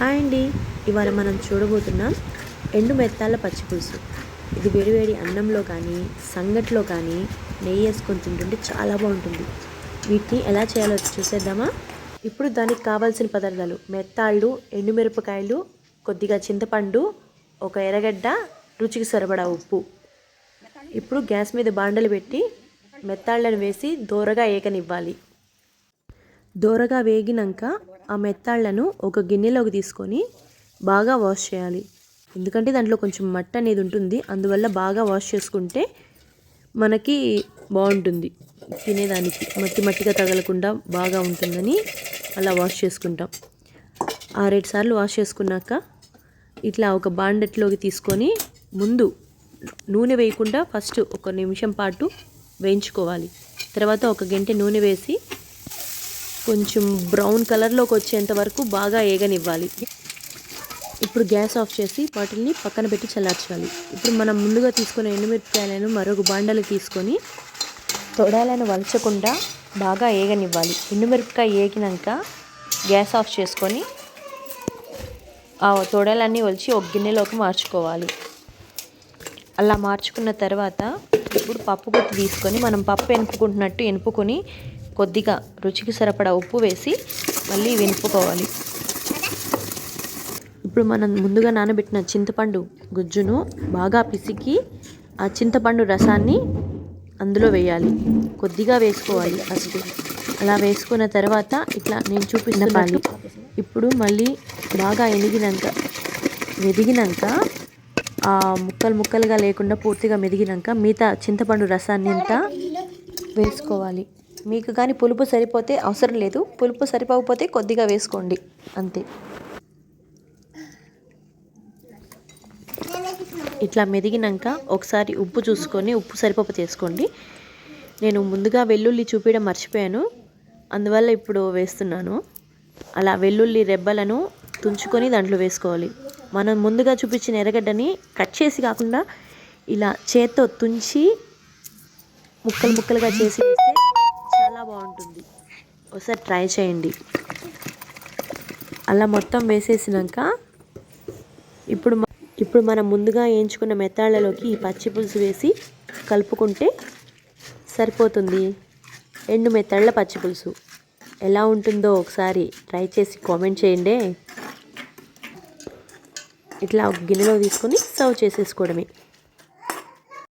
Hi అండి. ఇవాళ మనం చూడబోతున్నాం ఎండు మెత్తాల పచ్చి పులుసు. ఇది వేడివేడి అన్నంలో కానీ సంగట్లో కానీ నెయ్యి వేసుకొని తింటుంటే చాలా బాగుంటుంది. వీటిని ఎలా చేయాలో చూసేద్దామా? ఇప్పుడు దానికి కావాల్సిన పదార్థాలు మెత్తాళ్ళు ఎండుమిరపకాయలు కొద్దిగా చింతపండు ఒక ఎర్రగడ్డ రుచికి సరిపడా ఉప్పు. ఇప్పుడు గ్యాస్ మీద బాండలు పెట్టి మెత్తాళ్ళను వేసి దోరగా ఏకనివ్వాలి. దోరగా వేగినాక ఆ మెత్తాళ్ళను ఒక గిన్నెలోకి తీసుకొని బాగా వాష్ చేయాలి. ఎందుకంటే దాంట్లో కొంచెం మట్ట అనేది ఉంటుంది. అందువల్ల బాగా వాష్ చేసుకుంటే మనకి బాగుంటుంది. తినేదానికి మట్టి మట్టిగా తగలకుండా బాగా ఉంటుందని అలా వాష్ చేసుకుంటాం. ఆరేడు సార్లు వాష్ చేసుకున్నాక ఇట్లా ఒక బాండెట్లోకి తీసుకొని ముందు నూనె వేయకుండా ఫస్ట్ ఒక నిమిషం పాటు వేయించుకోవాలి. తర్వాత ఒక గంట నూనె వేసి కొంచెం బ్రౌన్ కలర్లోకి వచ్చేంత వరకు బాగా ఏగనివ్వాలి. ఇప్పుడు గ్యాస్ ఆఫ్ చేసి వాటిని పక్కన పెట్టి చల్లార్చాలి. ఇప్పుడు మనం ముందుగా తీసుకున్న ఎండుమిరపకాయలను మరొక బాండలు తీసుకొని తొడాలను వలచకుండా బాగా ఏగనివ్వాలి. ఎండుమిరపకాయ ఏగినాక గ్యాస్ ఆఫ్ చేసుకొని ఆ తొడాలన్నీ ఒలిచి ఒక గిన్నెలోకి మార్చుకోవాలి. అలా మార్చుకున్న తర్వాత ఇప్పుడు పప్పు గుత్తి తీసుకొని మనం పప్పు ఎనుపుకుంటున్నట్టు ఎనుపుకొని కొద్దిగా రుచికి సరిపడా ఉప్పు వేసి మళ్ళీ వెనుపుకోవాలి ఇప్పుడు మనం ముందుగా నానబెట్టిన చింతపండు గుజ్జును బాగా పిసికి ఆ చింతపండు రసాన్ని అందులో వేయాలి. కొద్దిగా వేసుకోవాలి ఫస్ట్. అలా వేసుకున్న తర్వాత ఇట్లా నేను చూపిస్తున్నట్టు ఇప్పుడు మళ్ళీ బాగా ఎనిగినాక మెదిగినాక ఆ ముక్కలు ముక్కలుగా లేకుండా పూర్తిగా మెదిగినాక మిగతా చింతపండు రసాన్ని అంతా వేసుకోవాలి. మీకు కానీ పులుపు సరిపోతే అవసరం లేదు. పులుపు సరిపోకపోతే కొద్దిగా వేసుకోండి. అంతే. ఇట్లా మెదిగినాక ఒకసారి ఉప్పు చూసుకొని ఉప్పు సరిపోతే చేసుకోండి. నేను ముందుగా వెల్లుల్లి చూపించడం మర్చిపోయాను. అందువల్ల ఇప్పుడు వేస్తున్నాను. అలా వెల్లుల్లి రెబ్బలను తుంచుకొని దాంట్లో వేసుకోవాలి. మనం ముందుగా చూపించిన ఎర్రగడ్డని కట్ చేసి కాకుండా ఇలా చేత్తో తుంచి ముక్కలు ముక్కలుగా చేసి వేస్తే బాగుంటుంది. ఒకసారి ట్రై చేయండి. అలా మొత్తం వేసేసినాక ఇప్పుడు ఇప్పుడు మనం ముందుగా వేయించుకున్న మెత్తాళ్ళలోకి ఈ పచ్చి పులుసు వేసి కలుపుకుంటే సరిపోతుంది. ఎండు మెత్తాళ్ళ పచ్చి పులుసు. ఎలా ఉంటుందో ఒకసారి ట్రై చేసి కామెంట్ చేయండి. ఇట్లా గిన్నెలో తీసుకొని సర్వ్ చేసేసుకోవడమే.